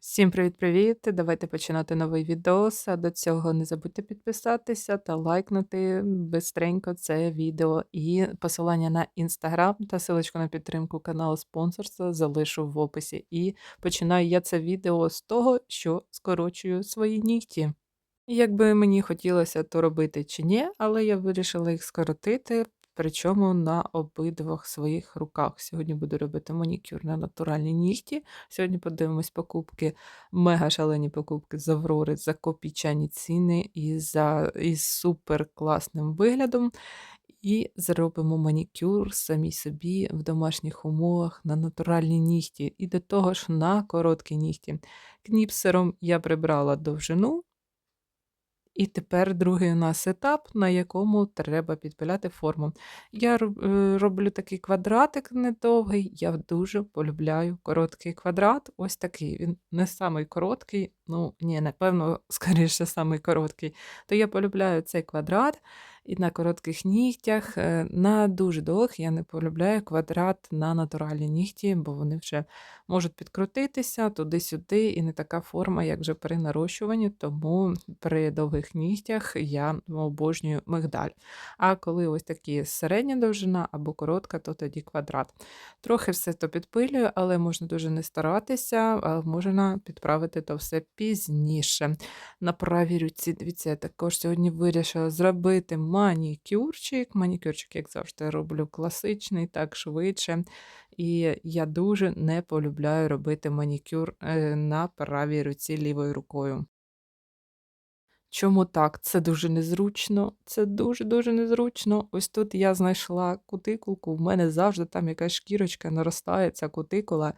Всім привіт-привіт! Давайте починати новий відос. А до цього не забудьте підписатися та лайкнути бистренько це відео. І посилання на інстаграм та силочку на підтримку каналу спонсорства залишу в описі. І починаю я це відео з того, що скорочую свої нігті. Якби мені хотілося то робити чи ні, але я вирішила їх скоротити, причому на обидвох своїх руках. Сьогодні буду робити манікюр на натуральні нігті. Сьогодні подивимось покупки, мега шалені покупки з Аврори за копійчані ціни і за із супер класним виглядом. І зробимо манікюр самій собі в домашніх умовах на натуральні нігті. І до того ж на короткі нігті. Кніпсером я прибрала довжину. І тепер другий у нас етап, на якому треба підпиляти форму. Я е, роблю такий квадратик недовгий, я дуже полюбляю короткий квадрат. Ось такий. Він не самий короткий, ну ні, напевно, скоріше самий короткий. То я полюбляю цей квадрат і на коротких нігтях. Е, На дуже довгих я не полюбляю квадрат на натуральні нігті, бо вони вже можуть підкрутитися туди-сюди, і не така форма, як вже при нарощуванні, тому при довгих нігтях я обожнюю мигдаль. А коли ось такі середня довжина або коротка, то тоді квадрат. Трохи все то підпилюю, але можна дуже не старатися, а можна підправити то все пізніше. На правій руці, дивіться, я також сьогодні вирішила зробити манікюрчик. Манікюрчик, як завжди, роблю класичний, так швидше. І я дуже не полюбляю робити манікюр е, на правій руці лівою рукою. Чому так? Це дуже незручно. Це дуже-дуже незручно. Ось тут я знайшла кутикулку, в мене завжди там якась шкірочка наростає, ця кутикула.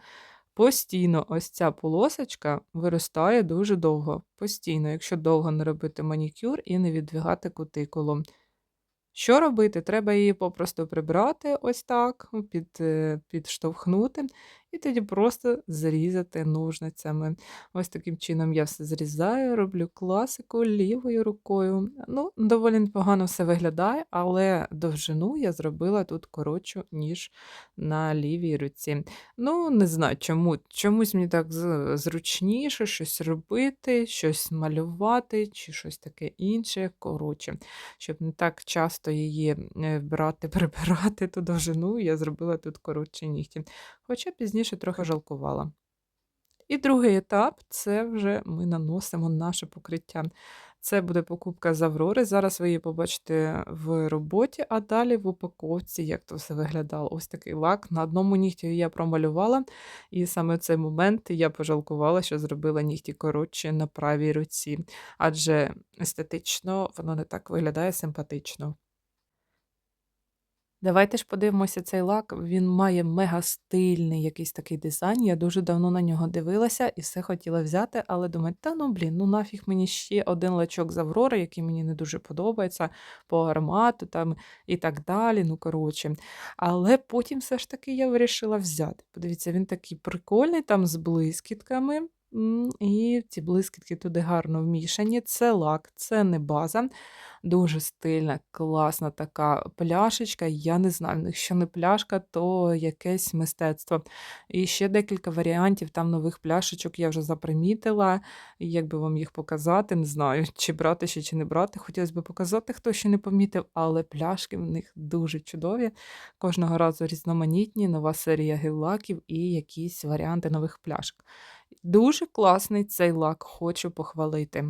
Постійно ось ця полосочка виростає дуже довго. Постійно, якщо довго не робити манікюр і не віддвигати кутикулу. Що робити? Треба її попросту прибрати ось так, під, е, підштовхнути, і тоді просто зрізати ножницями. Ось таким чином я все зрізаю, роблю класику лівою рукою. Ну, доволі непогано все виглядає, але довжину я зробила тут коротшу, ніж на лівій руці. Ну, не знаю чому. Чомусь мені так зручніше щось робити, щось малювати чи щось таке інше. Коротше, щоб не так часто її е, брати, прибирати ту довжину, я зробила тут коротші нігті. Хоча пізніше трохи жалкувала. І другий етап це вже ми наносимо наше покриття. Це буде покупка з Аврори. Зараз ви її побачите в роботі, а далі в упаковці, як то все виглядало. Ось такий лак. На одному нігті я промалювала, і саме в цей момент я пожалкувала, що зробила нігті коротші на правій руці, адже естетично воно не так виглядає симпатично. Давайте ж подивимося цей лак. Він має мега стильний якийсь такий дизайн. Я дуже давно на нього дивилася і все хотіла взяти, але думаю, та ну блін, ну нафіг мені ще один лачок з Аврори, який мені не дуже подобається по аромату там і так далі. Ну, коротше. Але потім все ж таки я вирішила взяти. Подивіться, він такий прикольний, там з блискітками. І ці блискітки туди гарно вмішані. Це лак, це не база. Дуже стильна, класна така пляшечка. Я не знаю, якщо не пляшка, то якесь мистецтво. І ще декілька варіантів там нових пляшечок я вже запримітила. Як би вам їх показати, не знаю, чи брати ще, чи не брати. Хотілося б показати, хто ще не помітив, але пляшки в них дуже чудові. Кожного разу різноманітні, нова серія гель-лаків і якісь варіанти нових пляшок. Дуже класний цей лак, хочу похвалити.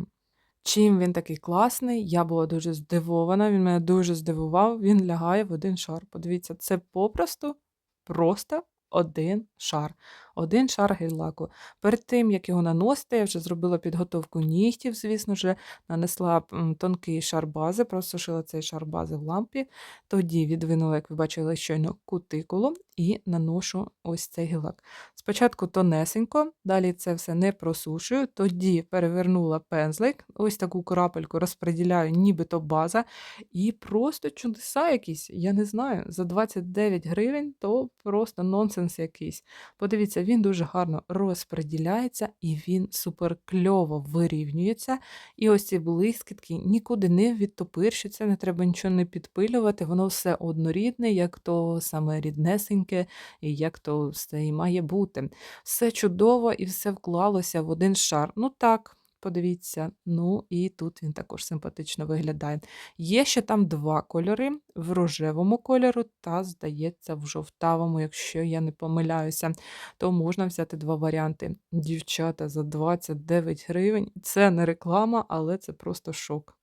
Чим він такий класний, я була дуже здивована, він мене дуже здивував, він лягає в один шар. Подивіться, це попросту просто один шар. Один шар гель-лаку. Перед тим, як його наносити, я вже зробила підготовку нігтів, звісно ж, нанесла тонкий шар бази, просушила цей шар бази в лампі. Тоді відвинула, як ви бачили, щойно кутикулу і наношу ось цей гель-лак. Спочатку тонесенько, далі це все не просушую, тоді перевернула пензлик, ось таку крапельку розподіляю, нібито база, і просто чудеса якісь, я не знаю, за 29 гривень то просто нонсенс якийсь. Подивіться, Він дуже гарно розподіляється і він супер кльово вирівнюється. І ось ці блискітки нікуди не відтопиршуться, не треба нічого не підпилювати, воно все однорідне, як то саме ріднесеньке, і як то все і має бути. Все чудово і все вклалося в один шар. Ну так. Подивіться, ну і тут він також симпатично виглядає. Є ще там два кольори в рожевому кольору та, здається, в жовтавому, якщо я не помиляюся, то можна взяти два варіанти. Дівчата за 29 гривень. Це не реклама, але це просто шок.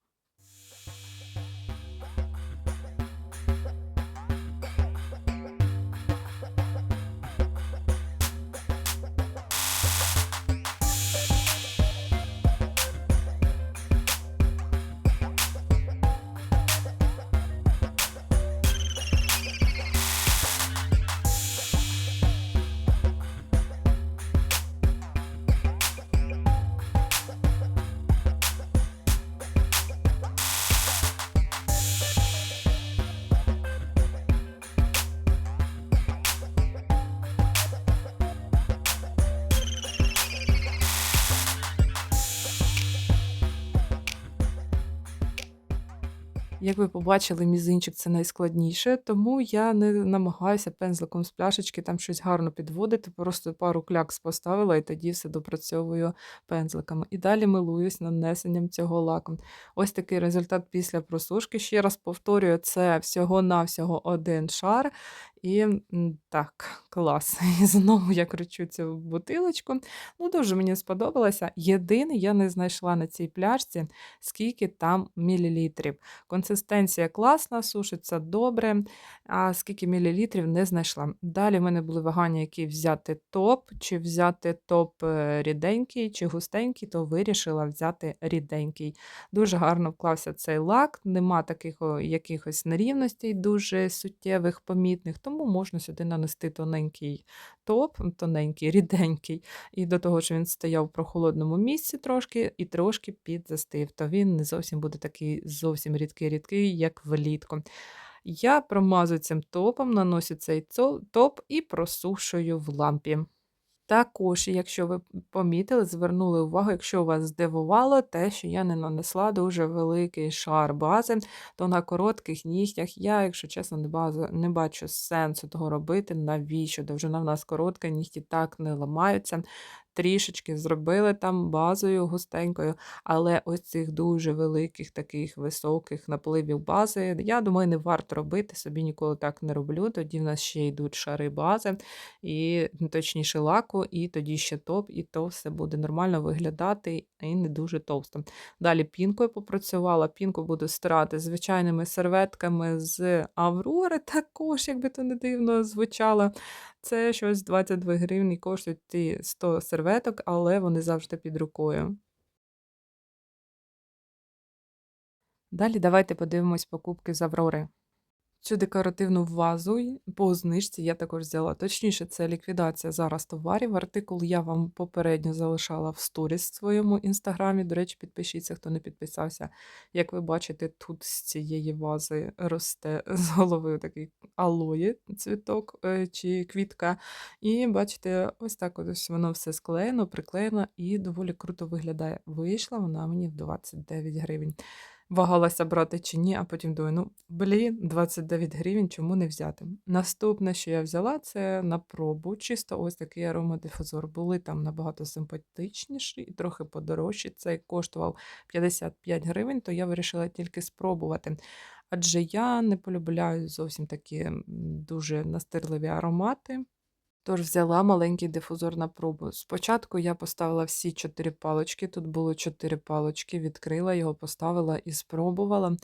Як ви побачили, мізинчик це найскладніше, тому я не намагаюся пензликом з пляшечки там щось гарно підводити, просто пару клякс поставила і тоді все допрацьовую пензликами. І далі милуюсь нанесенням цього лаку. Ось такий результат після просушки. Ще раз повторюю, це всього-навсього один шар. І так, клас. І знову я кручу цю бутилочку. Ну, дуже мені сподобалося. Єдине, я не знайшла на цій пляшці, скільки там мілілітрів. Консистенція класна, сушиться добре, а скільки мілілітрів не знайшла. Далі в мене були вагання, які взяти топ, чи взяти топ е, ріденький, чи густенький, то вирішила взяти ріденький. Дуже гарно вклався цей лак, нема таких якихось нерівностей, дуже суттєвих, помітних, тому можна сюди нанести тоненький топ, тоненький, ріденький. І до того, що він стояв в прохолодному місці трошки і трошки підзастив, то він не зовсім буде такий зовсім рідкий-рідкий, як влітку. Я промазую цим топом, наношу цей топ і просушую в лампі. Також, якщо ви помітили, звернули увагу, якщо вас здивувало те, що я не нанесла дуже великий шар бази, то на коротких нігтях я, якщо чесно, не, базу, не бачу сенсу того робити. Навіщо? Довжина в нас коротка, нігті так не ламаються. Трішечки зробили там базою густенькою, але ось цих дуже великих, таких високих напливів бази, я думаю, не варто робити. Собі ніколи так не роблю. Тоді в нас ще йдуть шари бази, і точніше лаку, і тоді ще топ, і то все буде нормально виглядати і не дуже товсто. Далі пінкою попрацювала. Пінку буду стирати звичайними серветками з Аврори, також, якби то не дивно звучало. Це щось 22 гривні коштують ті 100 серветок, але вони завжди під рукою. Далі давайте подивимось покупки з Аврори. Цю декоративну вазу по знижці я також взяла. Точніше, це ліквідація зараз товарів. Артикул я вам попередньо залишала в сторіс в своєму інстаграмі. До речі, підпишіться, хто не підписався. Як ви бачите, тут з цієї вази росте з голови такий алої цвіток е, чи квітка. І бачите, ось так ось воно все склеєно, приклеєно і доволі круто виглядає. Вийшла вона мені в 29 гривень. Вагалася брати чи ні, а потім думаю, ну, блін, 29 гривень, чому не взяти? Наступне, що я взяла, це на пробу. Чисто ось такий аромадифузор. Були там набагато симпатичніші і трохи подорожчі. Цей коштував 55 гривень, то я вирішила тільки спробувати. Адже я не полюбляю зовсім такі дуже настирливі аромати. Тож взяла маленький дифузор на пробу. Спочатку я поставила всі чотири палочки. Тут було чотири палочки, відкрила його, поставила і спробувала.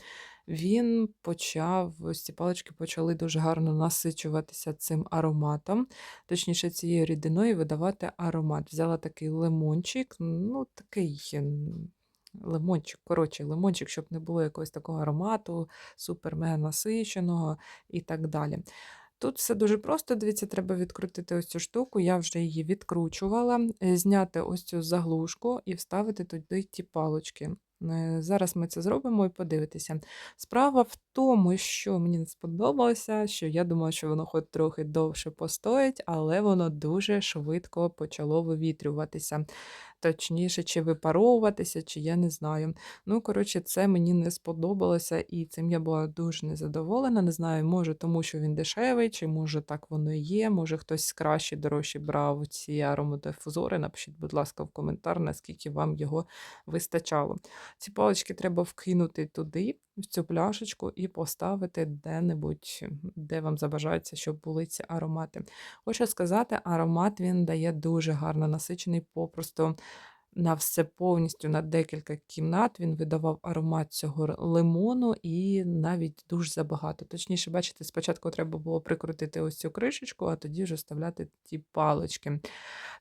Він почав, ось ці палички почали дуже гарно насичуватися цим ароматом, точніше, цією рідиною видавати аромат. Взяла такий лимончик, ну такий. Лимончик, коротше, лимончик, щоб не було якогось такого аромату, супер-мега насиченого і так далі. Тут все дуже просто, дивіться, треба відкрутити ось цю штуку, я вже її відкручувала, е, зняти ось цю заглушку і вставити туди ті палочки. Е, Зараз ми це зробимо і подивитися. Справа в тому, що мені не сподобалося, що я думала, що воно хоч трохи довше постоїть, але воно дуже швидко почало вивітрюватися. Точніше, чи випаровуватися, чи я не знаю. Ну, коротше, це мені не сподобалося, і цим я була дуже незадоволена. Не знаю, може, тому що він дешевий, чи може так воно і є. Може хтось краще дорожче брав ці аромодифузори. Напишіть, будь ласка, в коментар, наскільки вам його вистачало. Ці палички треба вкинути туди, в цю пляшечку, і поставити де-небудь, де вам забажається, щоб були ці аромати. Хочу сказати, аромат він дає дуже гарно насичений, попросту на все повністю на декілька кімнат він видавав аромат цього лимону і навіть дуже забагато. Точніше, бачите, спочатку треба було прикрутити ось цю кришечку, а тоді вже вставляти ті палички.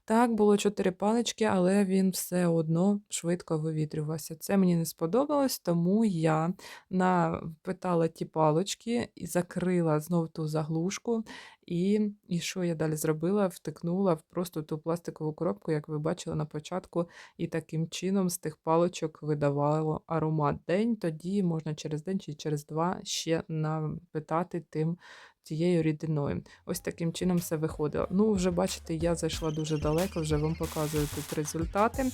Так, було чотири палички, але він все одно швидко вивітрювався. Це мені не сподобалось, тому я напитала ті палички і закрила знов ту заглушку. І, і що я далі зробила? Втикнула в просто ту пластикову коробку, як ви бачили на початку, і таким чином з тих паличок видавало аромат. День тоді можна через день чи через два ще напитати тим тією рідиною. Ось таким чином все виходило. Ну, вже бачите, я зайшла дуже далеко, вже вам показую тут результати.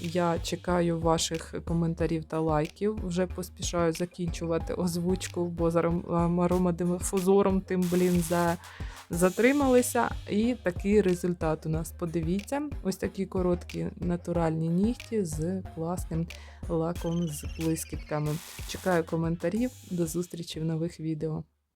Я чекаю ваших коментарів та лайків. Вже поспішаю закінчувати озвучку, бо з аром- аромадифузором тим, блін, за затрималися. І такий результат у нас. Подивіться, ось такі короткі натуральні нігті з класним лаком з блискітками. Чекаю коментарів. До зустрічі в нових відео.